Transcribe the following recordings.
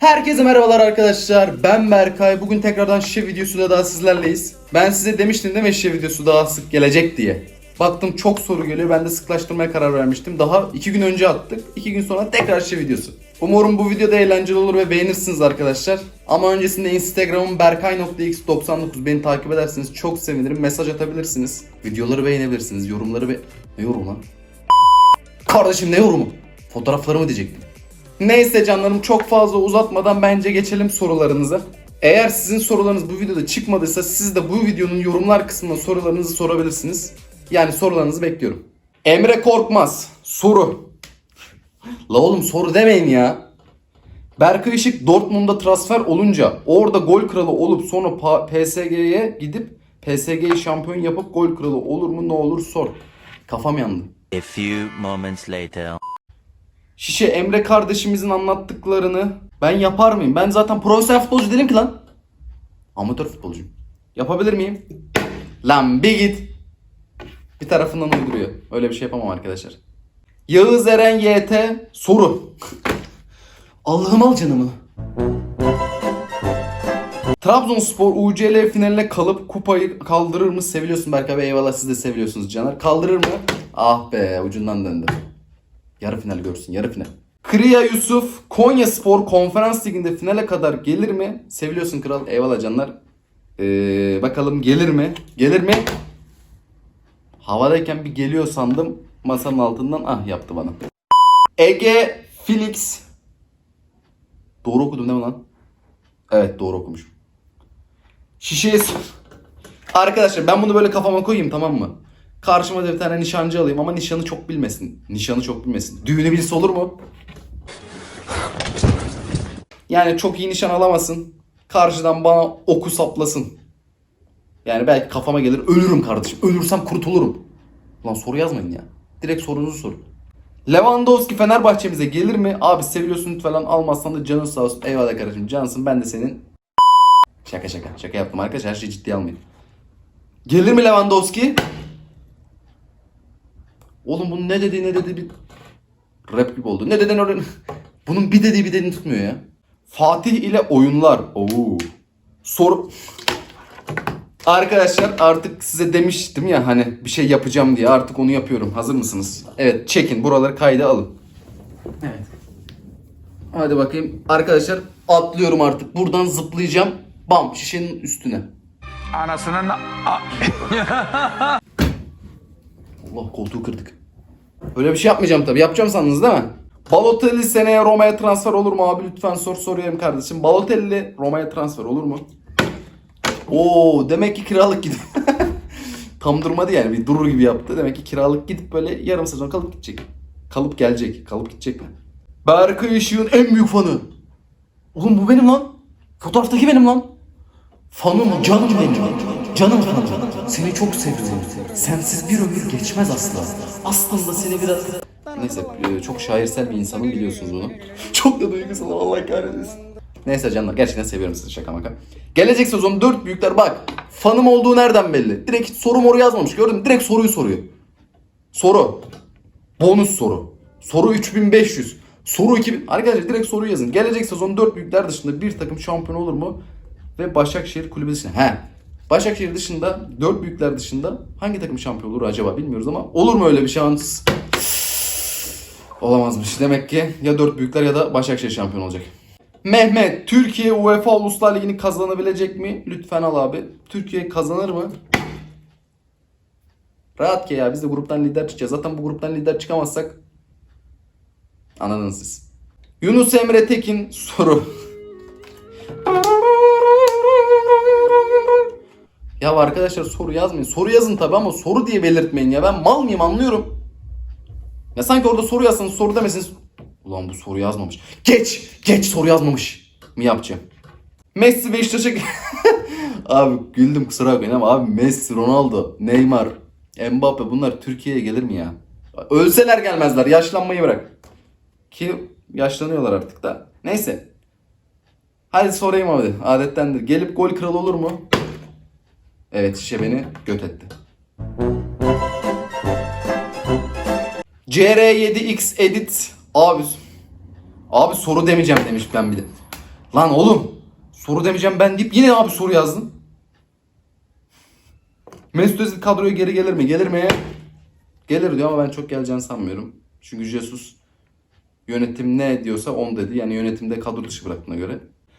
Herkese merhabalar arkadaşlar. Ben Berkay. Bugün tekrardan şişe videosuyla daha sizlerleyiz. Ben size demiştim değil mi şişe videosu daha sık gelecek diye. Baktım çok soru geliyor. Ben de sıklaştırmaya karar vermiştim. Daha iki gün önce attık. İki gün sonra tekrar şişe videosu. Umarım bu video da eğlenceli olur ve beğenirsiniz arkadaşlar. Ama öncesinde Instagram'ım berkay.x99 beni takip ederseniz çok sevinirim. Mesaj atabilirsiniz. Videoları beğenebilirsiniz. Yorumları be... Ne yorum lan? Kardeşim ne yorumu? Fotoğraflarımı diyecektim. Neyse canlarım çok fazla uzatmadan bence geçelim sorularınıza. Eğer sizin sorularınız bu videoda çıkmadıysa siz de bu videonun yorumlar kısmına sorularınızı sorabilirsiniz. Yani sorularınızı bekliyorum. Emre Korkmaz soru. La oğlum soru demeyin ya. Berkay Işık Dortmund'a transfer olunca orada gol kralı olup sonra PSG'ye gidip PSG'yi şampiyon yapıp gol kralı olur mu ne olur sor. Kafam yandı. A few moments later. Şişe Emre kardeşimizin anlattıklarını ben yapar mıyım? Ben zaten profesyonel futbolcu değilim ki lan. Amatör futbolcuyum. Yapabilir miyim? Lan bir git. Bir tarafından uyduruyor. Öyle bir şey yapamam arkadaşlar. Yağız Eren YT soru. Allah'ım al canımı. Trabzonspor UCL finaline kalıp kupayı kaldırır mı? Seviliyorsun Berkay Bey. Eyvallah siz de seviyorsunuz Caner. Kaldırır mı? Ah be ucundan döndü. Yarı final görsün yarı final. Kriya Yusuf Konya Spor Konferans Ligi'nde finale kadar gelir mi? Seviliyorsun kral. Eyvallah canlar. Ee, bakalım gelir mi? Gelir mi? Havadayken bir geliyor sandım. Masanın altından ah yaptı bana. Ege Felix. Doğru okudum değil mi lan? Evet doğru okumuşum. Şişeye Arkadaşlar ben bunu böyle kafama koyayım tamam mı? Karşıma da bir tane nişancı alayım ama nişanı çok bilmesin. Nişanı çok bilmesin. Düğünü bilse olur mu? Yani çok iyi nişan alamasın. Karşıdan bana oku saplasın. Yani belki kafama gelir ölürüm kardeşim. Ölürsem kurtulurum. Lan soru yazmayın ya. Direkt sorunuzu sorun. Lewandowski Fenerbahçe'mize gelir mi? Abi seviyorsun falan almazsan da canın sağ olsun. Eyvallah kardeşim cansın ben de senin. Şaka şaka. Şaka yaptım arkadaşlar. Her şeyi ciddiye almayın. Gelir mi Lewandowski? Oğlum bunun ne dedi ne dedi bir rap gibi oldu. Ne dedin öyle? Bunun bir dediği bir dediğini tutmuyor ya. Fatih ile oyunlar. Oo. Soru Arkadaşlar artık size demiştim ya hani bir şey yapacağım diye artık onu yapıyorum. Hazır mısınız? Evet çekin buraları kayda alın. Evet. Hadi bakayım. Arkadaşlar atlıyorum artık. Buradan zıplayacağım. Bam şişenin üstüne. Anasının Allah koltuğu kırdık. Öyle bir şey yapmayacağım tabii. Yapacağım sandınız değil mi? Balotelli seneye Roma'ya transfer olur mu abi? Lütfen sor soruyorum kardeşim. Balotelli Roma'ya transfer olur mu? Oo demek ki kiralık gidip. Tam durmadı yani bir durur gibi yaptı. Demek ki kiralık gidip böyle yarım sezon kalıp gidecek. Kalıp gelecek. Kalıp gidecek mi? Berkay Işık'ın en büyük fanı. Oğlum bu benim lan. Fotoğraftaki benim lan. Fanım, canım benim. Canım fanım. Seni çok seviyorum. Sensiz bir ömür geçmez asla. Aslında seni biraz... Neyse e, çok şairsel bir insanım biliyorsunuz bunu. çok da duygusal Allah kahretsin. Neyse canlar gerçekten seviyorum sizi şaka maka. Gelecek sezon 4 büyükler bak. Fanım olduğu nereden belli? Direkt hiç soru moru yazmamış gördün mü? Direkt soruyu soruyor. Soru. Bonus soru. Soru 3500. Soru 2000. Arkadaşlar direkt soruyu yazın. Gelecek sezon 4 büyükler dışında bir takım şampiyon olur mu? Ve Başakşehir dışında. He. Başakşehir dışında 4 büyükler dışında hangi takım şampiyon olur acaba bilmiyoruz ama olur mu öyle bir şans? Olamazmış. Demek ki ya 4 büyükler ya da Başakşehir şampiyon olacak. Mehmet, Türkiye UEFA Uluslar Ligi'ni kazanabilecek mi? Lütfen al abi. Türkiye kazanır mı? Rahat ki ya biz de gruptan lider çıkacağız. Zaten bu gruptan lider çıkamazsak anladınız siz. Yunus Emre Tekin soru. Ya arkadaşlar soru yazmayın. Soru yazın tabi ama soru diye belirtmeyin ya. Ben mal mıyım anlıyorum. Ya sanki orada soru yazsanız soru demesiniz. Ulan bu soru yazmamış. Geç! Geç soru yazmamış. Mi yapacağım? Messi Beşiktaş'a... abi güldüm kusura bakmayın ama abi Messi, Ronaldo, Neymar, Mbappe bunlar Türkiye'ye gelir mi ya? Ölseler gelmezler. Yaşlanmayı bırak. Ki yaşlanıyorlar artık da. Neyse. Hadi sorayım abi. Adettendir. Gelip gol kralı olur mu? Evet şişe beni göt etti. CR7X Edit abi abi soru demeyeceğim demiş ben bir de. Lan oğlum soru demeyeceğim ben deyip yine abi soru yazdın. Mesut Özil kadroya geri gelir mi? Gelir mi? Gelir diyor ama ben çok geleceğini sanmıyorum. Çünkü Jesus yönetim ne diyorsa on dedi. Yani yönetimde kadro dışı bıraktığına göre.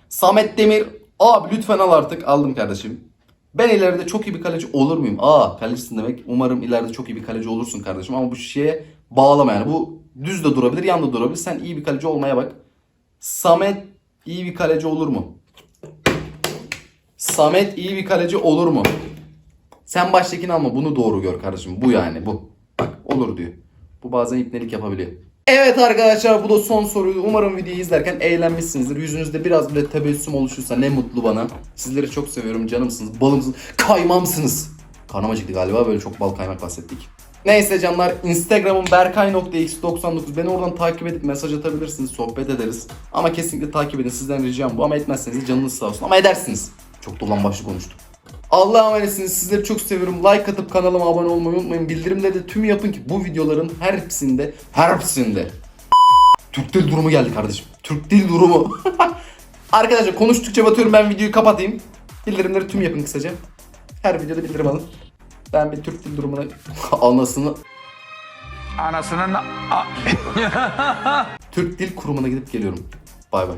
Samet Demir abi lütfen al artık. Aldım kardeşim. Ben ileride çok iyi bir kaleci olur muyum? Aa kalecisin demek. Umarım ileride çok iyi bir kaleci olursun kardeşim. Ama bu şeye bağlama yani. Bu düz de durabilir, yan da durabilir. Sen iyi bir kaleci olmaya bak. Samet iyi bir kaleci olur mu? Samet iyi bir kaleci olur mu? Sen baştakini alma. Bunu doğru gör kardeşim. Bu yani bu. Bak olur diyor. Bu bazen ipnelik yapabiliyor. Evet arkadaşlar bu da son soruydu. Umarım videoyu izlerken eğlenmişsinizdir. Yüzünüzde biraz bile tebessüm oluşursa ne mutlu bana. Sizleri çok seviyorum. Canımsınız, balımsınız, kaymamsınız. Karnım acıktı galiba böyle çok bal kaymak bahsettik. Neyse canlar Instagram'ım berkay.x99 beni oradan takip edip mesaj atabilirsiniz sohbet ederiz. Ama kesinlikle takip edin sizden ricam bu ama etmezseniz canınız sağ olsun ama edersiniz. Çok dolan başlı konuştum. Allah'a emanetsiniz. Sizleri çok seviyorum. Like atıp kanalıma abone olmayı unutmayın. Bildirimleri de tüm yapın ki bu videoların her hepsinde, her hepsinde Türk dil durumu geldi kardeşim. Türk dil durumu. Arkadaşlar konuştukça batıyorum ben videoyu kapatayım. Bildirimleri tüm yapın kısaca. Her videoda bildirim alın. Ben bir Türk dil durumuna anasını Anasının Türk Dil Kurumu'na gidip geliyorum. Bay bay.